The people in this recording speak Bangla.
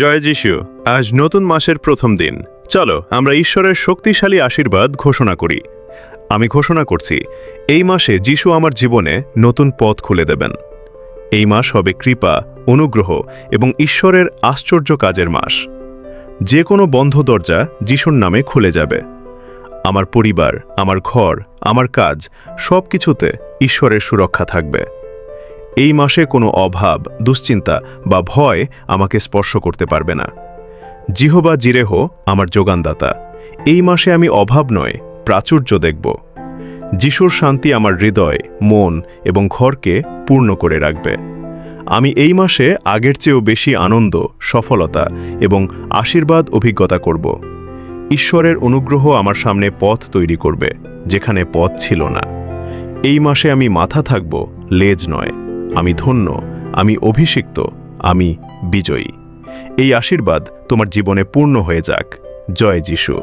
জয় যিশু। আজ নতুন মাসের প্রথম দিন। চলো, আমরা ঈশ্বরের শক্তিশালী আশীর্বাদ ঘোষণা করি। আমি ঘোষণা করছি, এই মাসে যিশু আমার জীবনে নতুন পথ খুলে দেবেন। এই মাস হবে কৃপা, অনুগ্রহ এবং ঈশ্বরের আশ্চর্য কাজের মাস। যে কোনো বন্ধ দরজা যিশুর নামে খুলে যাবে। আমার পরিবার, আমার ঘর, আমার কাজ সব কিছুতে ঈশ্বরের সুরক্ষা থাকবে। এই মাসে কোনো অভাব, দুশ্চিন্তা বা ভয় আমাকে স্পর্শ করতে পারবে না। জিহবা জিরেহ, আমার যোগানদাতা, এই মাসে আমি অভাব নয়, প্রাচুর্য দেখব। যিশুর শান্তি আমার হৃদয়, মন এবং ঘরকে পূর্ণ করে রাখবে। আমি এই মাসে আগের চেয়েও বেশি আনন্দ, সফলতা এবং আশীর্বাদ অভিজ্ঞতা করব। ঈশ্বরের অনুগ্রহ আমার সামনে পথ তৈরি করবে, যেখানে পথ ছিল না। এই মাসে আমি মাথা থাকব, লেজ নয়। আমি ধন্য, আমি অভিষিক্ত, আমি বিজয়ী। এই আশীর্বাদ তোমার জীবনে পূর্ণ হয়ে যাক। জয় যিশু।